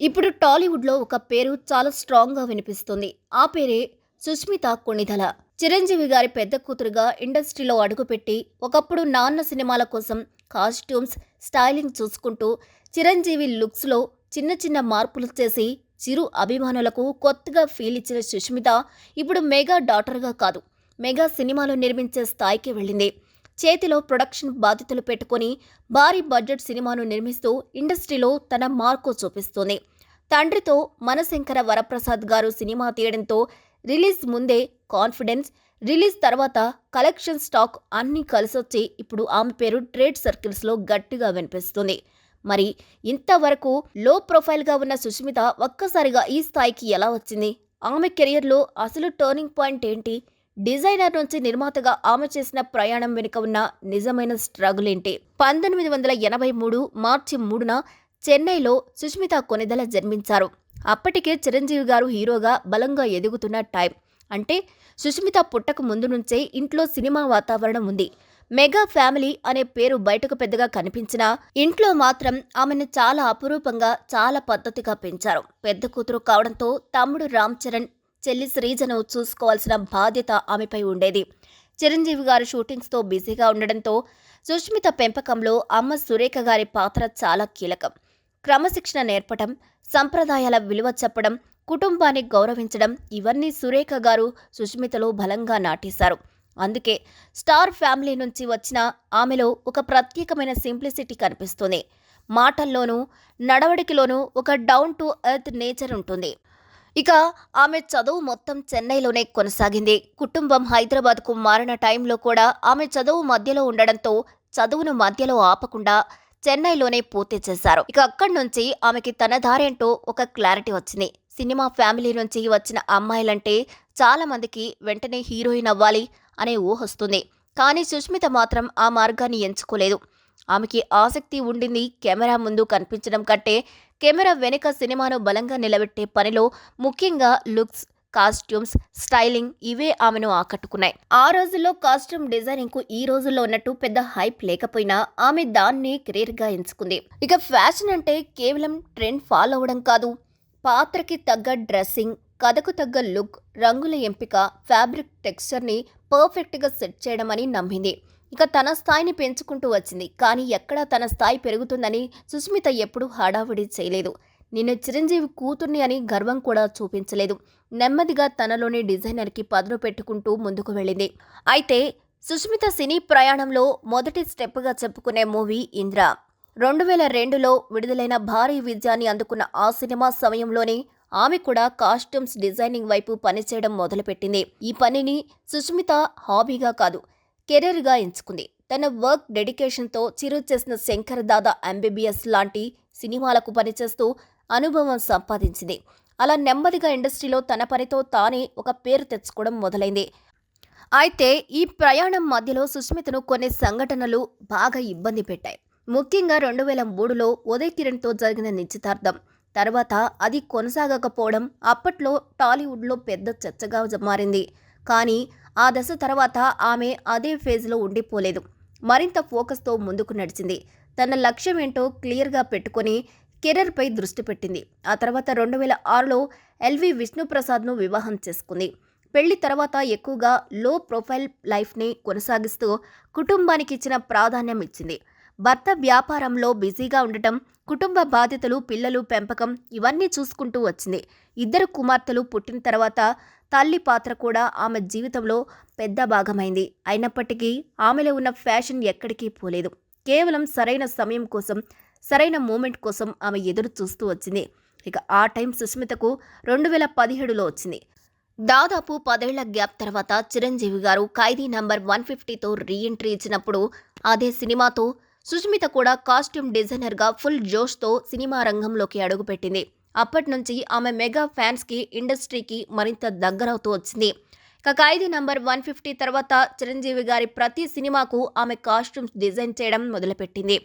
ఇప్పుడు టాలీవుడ్లో ఒక పేరు చాలా స్ట్రాంగ్గా వినిపిస్తుంది. ఆ పేరే సుష్మిత కొణిదల. చిరంజీవి గారి పెద్ద కూతురుగా ఇండస్ట్రీలో అడుగుపెట్టి ఒకప్పుడు నాన్న సినిమాల కోసం కాస్ట్యూమ్స్ స్టైలింగ్ చూసుకుంటూ చిరంజీవి లుక్స్లో చిన్న చిన్న మార్పులు చేసి చిరు అభిమానులకు కొత్తగా ఫీల్ ఇచ్చిన సుష్మిత ఇప్పుడు మెగా డాటర్గా కాదు మెగా సినిమాలు నిర్మించే స్థాయికి వెళ్ళింది. చేతిలో ప్రొడక్షన్ బాధ్యతలు పెట్టుకొని భారీ బడ్జెట్ సినిమాను నిర్మిస్తూ ఇండస్ట్రీలో తన మార్కు చూపిస్తుంది. తండ్రితో మనశంకర వరప్రసాద్ గారు సినిమా తీయడంతో రిలీజ్ ముందే కాన్ఫిడెన్స్ రిలీజ్ తర్వాత కలెక్షన్ స్టాక్ అన్నీ కలిసొచ్చి ఇప్పుడు ఆమె పేరు ట్రేడ్ సర్కిల్స్లో గట్టిగా వినిపిస్తుంది. మరి ఇంతవరకు లో ప్రొఫైల్గా ఉన్న సుష్మిత ఒక్కసారిగా ఈ స్థాయికి ఎలా వచ్చింది? ఆమె కెరియర్లో అసలు టర్నింగ్ పాయింట్ ఏంటి? డిజైనర్ నుంచి నిర్మాతగా ఆమె చేసిన ప్రయాణం వెనుక ఉన్న నిజమైన స్ట్రగుల్ ఏంటి? పంతొమ్మిది వందల ఎనభై మూడు మార్చి మూడున చెన్నైలో సుష్మిత కొనిదల జన్మించారు. అప్పటికే చిరంజీవి గారు హీరోగా బలంగా ఎదుగుతున్న టైం. అంటే సుష్మిత పుట్టక ముందు నుంచే ఇంట్లో సినిమా వాతావరణం ఉంది. మెగా ఫ్యామిలీ అనే పేరు బయటకు పెద్దగా కనిపించినా ఇంట్లో మాత్రం ఆమెను చాలా అపురూపంగా చాలా పద్ధతిగా పెంచారు. పెద్ద కూతురు కావడంతో తమ్ముడు రామ్ చరణ్ చెల్లి శ్రీజను చూసుకోవాల్సిన బాధ్యత ఆమెపై ఉండేది. చిరంజీవి గారు షూటింగ్స్తో బిజీగా ఉండడంతో సుష్మిత పెంపకంలో అమ్మ సురేఖ గారి పాత్ర చాలా కీలకం. క్రమశిక్షణ నేర్పడం సంప్రదాయాల విలువ చెప్పడం కుటుంబాన్ని గౌరవించడం ఇవన్నీ సురేఖ గారు సుష్మితలో బలంగా నాటేశారు. అందుకే స్టార్ ఫ్యామిలీ నుంచి వచ్చిన ఆమెలో ఒక ప్రత్యేకమైన సింప్లిసిటీ కనిపిస్తుంది. మాటల్లోనూ నడవడికలోనూ ఒక డౌన్ టు ఎర్త్ నేచర్ ఉంటుంది. ఇక ఆమె చదువు మొత్తం చెన్నైలోనే కొనసాగింది. కుటుంబం హైదరాబాద్కు మారిన టైంలో కూడా ఆమె చదువు మధ్యలో ఉండడంతో చదువును మధ్యలో ఆపకుండా చెన్నైలోనే పూర్తి చేశారు. ఇక అక్కడి నుంచి ఆమెకి తన దారేంటో ఒక క్లారిటీ వచ్చింది. సినిమా ఫ్యామిలీ నుంచి వచ్చిన అమ్మాయిలంటే చాలా మందికి వెంటనే హీరోయిన్ అవ్వాలి అనే ఊహొస్తుంది కానీ సుష్మిత మాత్రం ఆ మార్గాన్ని ఎంచుకోలేదు. ఆమెకి ఆసక్తి ఉండింది కెమెరా ముందు కనిపించడం కంటే కెమెరా వెనుక సినిమాను బలంగా నిలబెట్టే పనిలో ముఖ్యంగా లుక్స్ కాస్ట్యూమ్స్ స్టైలింగ్ ఇవే ఆమెను ఆకట్టుకున్నాయి. ఆ రోజుల్లో కాస్ట్యూమ్ డిజైనింగ్కు ఈ రోజుల్లో ఉన్నట్టు పెద్ద హైప్ లేకపోయినా ఆమె దాన్ని కెరీర్గా ఎంచుకుంది. ఇక ఫ్యాషన్ అంటే కేవలం ట్రెండ్ ఫాలో అవడం కాదు. పాత్రకి తగ్గ డ్రెస్సింగ్ కథకు తగ్గ లుక్ రంగుల ఎంపిక ఫ్యాబ్రిక్ టెక్స్చర్ని పర్ఫెక్ట్గా సెట్ చేయడం అని నమ్మింది. ఇక తన స్థాయిని పెంచుకుంటూ వచ్చింది. కానీ ఎక్కడా తన స్థాయి పెరుగుతుందని సుస్మిత ఎప్పుడూ హడావిడి చేయలేదు. నేను చిరంజీవి కూతుర్ని అని గర్వం కూడా చూపించలేదు. నెమ్మదిగా తనలోని డిజైనర్కి పదును పెట్టుకుంటూ ముందుకు వెళ్ళింది. అయితే సుష్మిత సినీ ప్రయాణంలో మొదటి స్టెప్గా చెప్పుకునే మూవీ ఇంద్ర. రెండు వేల రెండులో విడుదలైన భారీ విజయాన్ని అందుకున్న ఆ సినిమా సమయంలోనే ఆమె కూడా కాస్ట్యూమ్స్ డిజైనింగ్ వైపు పనిచేయడం మొదలుపెట్టింది. ఈ పనిని సుష్మిత హాబీగా కాదు కెరీర్గా ఎంచుకుంది. తన వర్క్ డెడికేషన్తో చిరు చేసిన శంకర్ దాదా ఎంబీబీఎస్ లాంటి సినిమాలకు పనిచేస్తూ అనుభవం సంపాదించింది. అలా నెమ్మదిగా ఇండస్ట్రీలో తన పనితో తానే ఒక పేరు తెచ్చుకోవడం మొదలైంది. అయితే ఈ ప్రయాణం మధ్యలో సుస్మితను కొన్ని సంఘటనలు బాగా ఇబ్బంది పెట్టాయి. ముఖ్యంగా రెండు వేల మూడులో ఉదయ్ కిరణ్తో జరిగిన నిశ్చితార్థం. తర్వాత అది కొనసాగకపోవడం అప్పట్లో టాలీవుడ్లో పెద్ద చర్చగా మారింది. కానీ ఆ దశ తర్వాత ఆమె అదే ఫేజ్లో ఉండిపోలేదు. మరింత ఫోకస్తో ముందుకు నడిచింది. తన లక్ష్యం ఏంటో క్లియర్గా పెట్టుకొని కెరీర్పై దృష్టి పెట్టింది. ఆ తర్వాత రెండు వేల ఆరులో ఎల్వి విష్ణుప్రసాద్ను వివాహం చేసుకుంది. పెళ్ళి తర్వాత ఎక్కువగా లో ప్రొఫైల్ లైఫ్ని కొనసాగిస్తూ కుటుంబానికి ఇచ్చిన ప్రాధాన్యం ఇచ్చింది. భర్త వ్యాపారంలో బిజీగా ఉండటం కుటుంబ బాధ్యతలు పిల్లలు పెంపకం ఇవన్నీ చూసుకుంటూ వచ్చింది. ఇద్దరు కుమార్తెలు పుట్టిన తర్వాత తల్లి పాత్ర కూడా ఆమె జీవితంలో పెద్ద భాగమైంది. అయినప్పటికీ ఆమెలో ఉన్న ఫ్యాషన్ ఎక్కడికి పోలేదు. కేవలం సరైన సమయం కోసం సరైన మూమెంట్ కోసం ఆమె ఎదురు చూస్తూ వచ్చింది. ఇక ఆ టైం సుస్మితకు రెండు వేల పదిహేడులో వచ్చింది. దాదాపు పదేళ్ళ గ్యాప్ తర్వాత చిరంజీవి గారు ఖైదీ నంబర్ వన్ ఫిఫ్టీతో రీఎంట్రీ ఇచ్చినప్పుడు అదే సినిమాతో సుష్మిత కూడా కాస్ట్యూమ్ డిజైనర్గా ఫుల్ జోష్తో సినిమా రంగంలోకి అడుగుపెట్టింది. అప్పటి నుంచి ఆమె మెగా ఫ్యాన్స్కి ఇండస్ట్రీకి మరింత దగ్గరవుతూ వచ్చింది. ఇక ఖైదీ నంబర్ వన్ ఫిఫ్టీ తర్వాత చిరంజీవి గారి ప్రతి సినిమాకు ఆమె కాస్ట్యూమ్స్ డిజైన్ చేయడం మొదలుపెట్టింది.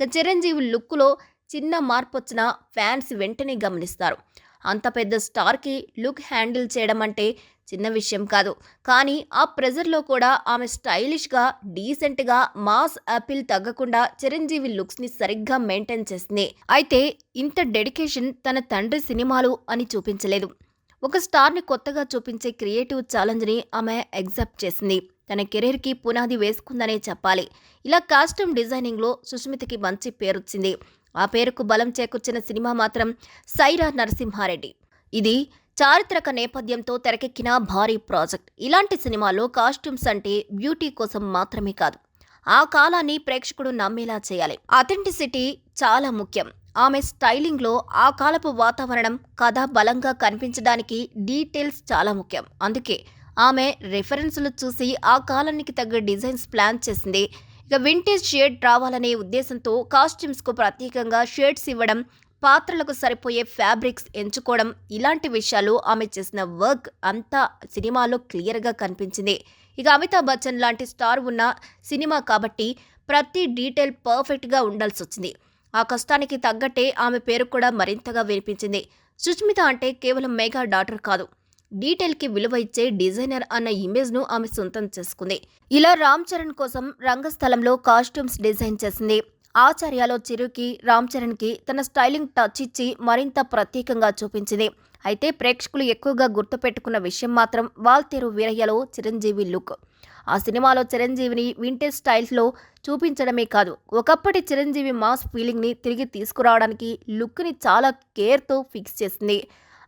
ఇక చిరంజీవి లుక్లో చిన్న మార్పు వచ్చినా ఫ్యాన్స్ వెంటనే గమనిస్తారు. అంత పెద్ద స్టార్కి లుక్ హ్యాండిల్ చేయడం అంటే చిన్న విషయం కాదు. కానీ ఆ ప్రెజర్లో కూడా ఆమె స్టైలిష్గా డీసెంట్గా మాస్ అపీల్ తగ్గకుండా చిరంజీవి లుక్స్ని సరిగ్గా మెయింటైన్ చేసింది. అయితే ఇంత డెడికేషన్ తన తండ్రి సినిమాలు అని చూపించలేదు. ఒక స్టార్ని కొత్తగా చూపించే క్రియేటివ్ ఛాలెంజ్ని ఆమె ఎగ్జాప్ట్ చేసింది. తన కెరీర్కి పునాది వేసుకుందనే చెప్పాలి. ఇలా కాస్ట్యూమ్ డిజైనింగ్లో సుష్మితకి మంచి పేరొచ్చింది. ఆ పేరుకు బలం చేకూర్చిన సినిమా మాత్రం సైరా నరసింహారెడ్డి. ఇది చారిత్రక నేపథ్యంతో తెరకెక్కిన భారీ ప్రాజెక్ట్. ఇలాంటి సినిమాలో కాస్ట్యూమ్స్ అంటే బ్యూటీ కోసం మాత్రమే కాదు ఆ కాలాన్ని ప్రేక్షకుడు నమ్మేలా చేయాలి. అథెంటిసిటీ చాలా ముఖ్యం. ఆమె స్టైలింగ్లో ఆ కాలపు వాతావరణం కథ బలంగా కనిపించడానికి డీటెయిల్స్ చాలా ముఖ్యం. అందుకే ఆమె రెఫరెన్సులు చూసి ఆ కాలానికి తగ్గ డిజైన్స్ ప్లాన్ చేసింది. ఇక వింటేజ్ షేడ్ రావాలనే ఉద్దేశంతో కాస్ట్యూమ్స్కు ప్రత్యేకంగా షేడ్స్ ఇవ్వడం పాత్రలకు సరిపోయే ఫ్యాబ్రిక్స్ ఎంచుకోవడం ఇలాంటి విషయాలు ఆమె చేసిన వర్క్ అంతా సినిమాలో క్లియర్గా కనిపించింది. ఇక అమితాబ్ బచ్చన్ లాంటి స్టార్ ఉన్న సినిమా కాబట్టి ప్రతి డీటెయిల్ పర్ఫెక్ట్గా ఉండాల్సి వచ్చింది. ఆ కష్టానికి తగ్గట్టే ఆమె పేరు కూడా మరింతగా వినిపించింది. సుష్మిత అంటే కేవలం మెగా డాటర్ కాదు. డీటెయిల్కి విలువ ఇచ్చే డిజైనర్ అన్న ఇమేజ్ను ఆమె సొంతం చేసుకుంది. ఇలా రామ్ చరణ్ కోసం రంగస్థలంలో కాస్ట్యూమ్స్ డిజైన్ చేసింది. ఆచార్యలో చిరుకి రామ్ చరణ్కి తన స్టైలింగ్ టచ్ ఇచ్చి మరింత ప్రత్యేకంగా చూపించింది. అయితే ప్రేక్షకులు ఎక్కువగా గుర్తుపెట్టుకున్న విషయం మాత్రం వాల్తేరు వీరయ్యలో చిరంజీవి లుక్. ఆ సినిమాలో చిరంజీవిని వింటేజ్ స్టైల్స్లో చూపించడమే కాదు ఒకప్పటి చిరంజీవి మాస్ ఫీలింగ్ని తిరిగి తీసుకురావడానికి లుక్ని చాలా కేర్తో ఫిక్స్ చేసింది.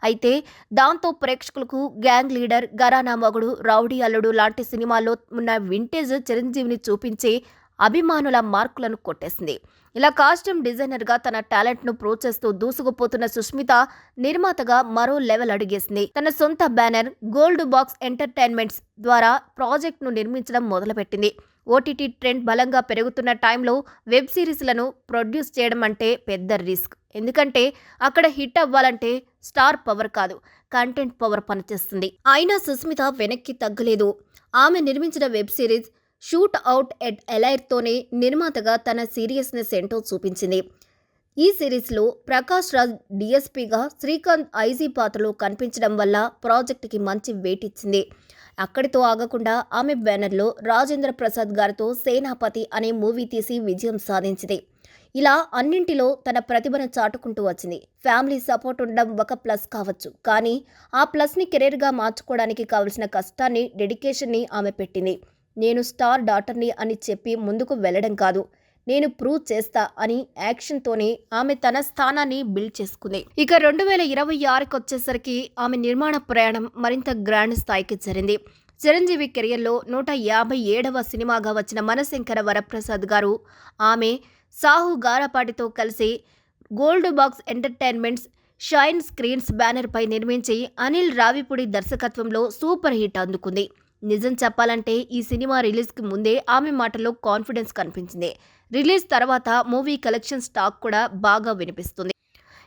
అయితే దాంతో ప్రేక్షకులకు gang leader Gharana Mogudu rowdy Alludu లాంటి సినిమాల్లో ఉన్న వింటేజ్ చిరంజీవిని చూపించే అభిమానుల మార్కులను కొట్టేసింది. ఇలా కాస్ట్యూమ్ డిజైనర్గా తన టాలెంట్ను ప్రూవ్ చేస్తూ దూసుకుపోతున్న సుష్మిత నిర్మాతగా మరో లెవెల్ అడిగేసింది. తన సొంత బ్యానర్ గోల్డ్ బాక్స్ ఎంటర్టైన్మెంట్స్ ద్వారా ప్రాజెక్ట్ను నిర్మించడం మొదలుపెట్టింది. ఓటీటీ ట్రెండ్ బలంగా పెరుగుతున్న టైంలో వెబ్ సిరీస్లను ప్రొడ్యూస్ చేయడం అంటే పెద్ద రిస్క్. ఎందుకంటే అక్కడ హిట్ అవ్వాలంటే స్టార్ పవర్ కాదు కంటెంట్ పవర్ పనిచేస్తుంది. అయినా సుస్మిత వెనక్కి తగ్గలేదు. ఆమె నిర్మించిన web series shoot out at ఎలైర్తోనే నిర్మాతగా తన సీరియస్నెస్ ఏంటో చూపించింది. ఈ సిరీస్లో ప్రకాష్ రాజ్ డిఎస్పీగా శ్రీకాంత్ ఐజీ పాత్రలో కనిపించడం వల్ల ప్రాజెక్టుకి మంచి వెయిట్ ఇచ్చింది. అక్కడితో ఆగకుండా ఆమె బ్యానర్లో రాజేంద్ర ప్రసాద్ గారితో సేనాపతి అనే మూవీ తీసి విజయం సాధించింది. ఇలా అన్నింటిలో తన ప్రతిభను చాటుకుంటూ వచ్చింది. ఫ్యామిలీ సపోర్ట్ ఉండడం ఒక ప్లస్ కావచ్చు. కానీ ఆ ప్లస్ని కెరీర్గా మార్చుకోవడానికి కావలసిన కష్టాన్ని డెడికేషన్ని ఆమె పెట్టింది. నేను స్టార్ డాటర్ని అని చెప్పి ముందుకు వెళ్ళడం కాదు. నేను ప్రూవ్ చేస్తా అని యాక్షన్తోనే ఆమె తన స్థానాన్ని బిల్డ్ చేసుకుంది. ఇక రెండు వేల ఇరవై ఆరుకి వచ్చేసరికి ఆమె నిర్మాణ ప్రయాణం మరింత గ్రాండ్ స్థాయికి జరిగింది చిరంజీవి కెరియర్లో నూట యాభై ఏడవ సినిమాగా వచ్చిన మనశంకర వరప్రసాద్ గారు ఆమె సాహు గారపాటితో కలిసి gold box entertainments shine screens బ్యానర్పై నిర్మించి అనిల్ రావిపూడి దర్శకత్వంలో సూపర్ హిట్ అందుకుంది. నిజం చెప్పాలంటే ఈ సినిమా రిలీజ్కి ముందే ఆమె మాటలో కాన్ఫిడెన్స్ కనిపించింది. రిలీజ్ తర్వాత మూవీ కలెక్షన్ స్టాక్ కూడా బాగా వినిపిస్తుంది.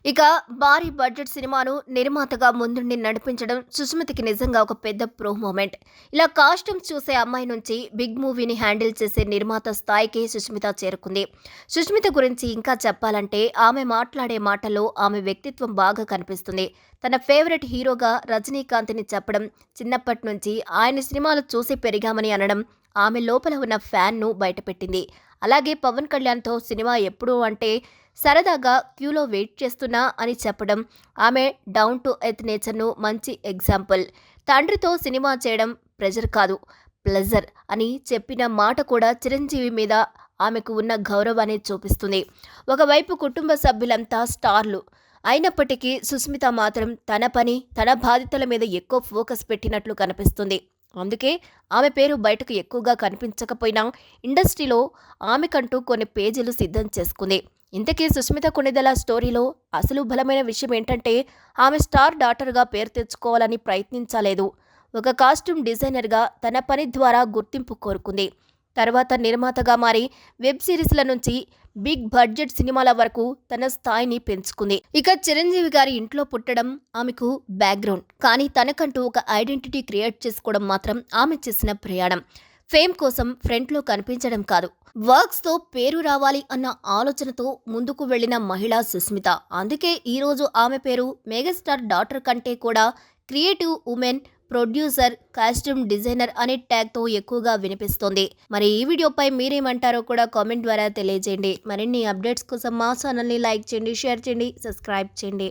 ఇక భారీ బడ్జెట్ సినిమాను నిర్మాతగా ముందుండి నడిపించడం సుష్మితకి నిజంగా ఒక పెద్ద ప్రో మూమెంట్. ఇలా కాస్ట్యూమ్స్ చూసే అమ్మాయి నుంచి బిగ్ మూవీని హ్యాండిల్ చేసే నిర్మాత స్థాయికి సుష్మిత చేరుకుంది. సుష్మిత గురించి ఇంకా చెప్పాలంటే ఆమె మాట్లాడే మాటల్లో ఆమె వ్యక్తిత్వం బాగా కనిపిస్తుంది. తన ఫేవరెట్ హీరోగా రజనీకాంత్ని చెప్పడం చిన్నప్పటి నుంచి ఆయన సినిమాలు చూసి పెరిగామని అనడం ఆమె లోపల ఉన్న ఫ్యాన్ను బయటపెట్టింది. అలాగే పవన్ కళ్యాణ్తో సినిమా ఎప్పుడు అంటే సరదాగా క్యూలో వెయిట్ చేస్తున్నా అని చెప్పడం. ఆమె డౌన్ టు ఎర్త్ నేచర్ను మంచి ఎగ్జాంపుల్. తండ్రితో సినిమా చేయడం ప్రెజర్ కాదు ప్లెజర్ అని చెప్పిన మాట కూడా చిరంజీవి మీద ఆమెకు ఉన్న గౌరవాన్ని చూపిస్తుంది. ఒకవైపు కుటుంబ సభ్యులంతా స్టార్లు. అయినప్పటికీ సుస్మిత మాత్రం తన పని తన బాధ్యతల మీద ఎక్కువ ఫోకస్ పెట్టినట్లు కనిపిస్తుంది. అందుకే ఆమె పేరు బయటకు ఎక్కువగా కనిపించకపోయినా ఇండస్ట్రీలో ఆమెకంటూ కొన్ని పేజీలు సిద్ధం చేసుకుంది. ఇంతకీ సుస్మిత కొణిదల స్టోరీలో అసలు బలమైన విషయం ఏంటంటే ఆమె స్టార్ డాటర్గా పేరు తెచ్చుకోవాలని ప్రయత్నించలేదు. ఒక కాస్ట్యూమ్ డిజైనర్గా తన పని ద్వారా గుర్తింపు కోరుకుంది. తర్వాత నిర్మాతగా మారి వెబ్ సిరీస్ల నుంచి బిగ్ బడ్జెట్ సినిమాల వరకు తన స్థాయిని పెంచుకుంది. ఇక చిరంజీవి గారి ఇంట్లో పుట్టడం ఆమెకు బ్యాక్గ్రౌండ్. కానీ తనకంటూ ఒక ఐడెంటిటీ క్రియేట్ చేసుకోవడం మాత్రం ఆమె చేసిన ప్రయాణం. ఫేమ్ కోసం ఫ్రంట్లో కనిపించడం కాదు. వర్క్స్తో పేరు రావాలి అన్న ఆలోచనతో ముందుకు వెళ్ళిన మహిళా సుస్మిత. అందుకే ఈరోజు ఆమె పేరు మెగాస్టార్ డాటర్ కంటే కూడా creative women producer costume designer అనే ట్యాగ్తో ఎక్కువగా వినిపిస్తోంది. మరి ఈ వీడియోపై మీరేమంటారో కూడా కామెంట్ ద్వారా తెలియజేయండి. మరిన్ని అప్డేట్స్ కోసం మా ఛానల్ని లైక్ చేయండి షేర్ చేయండి సబ్స్క్రైబ్ చేయండి.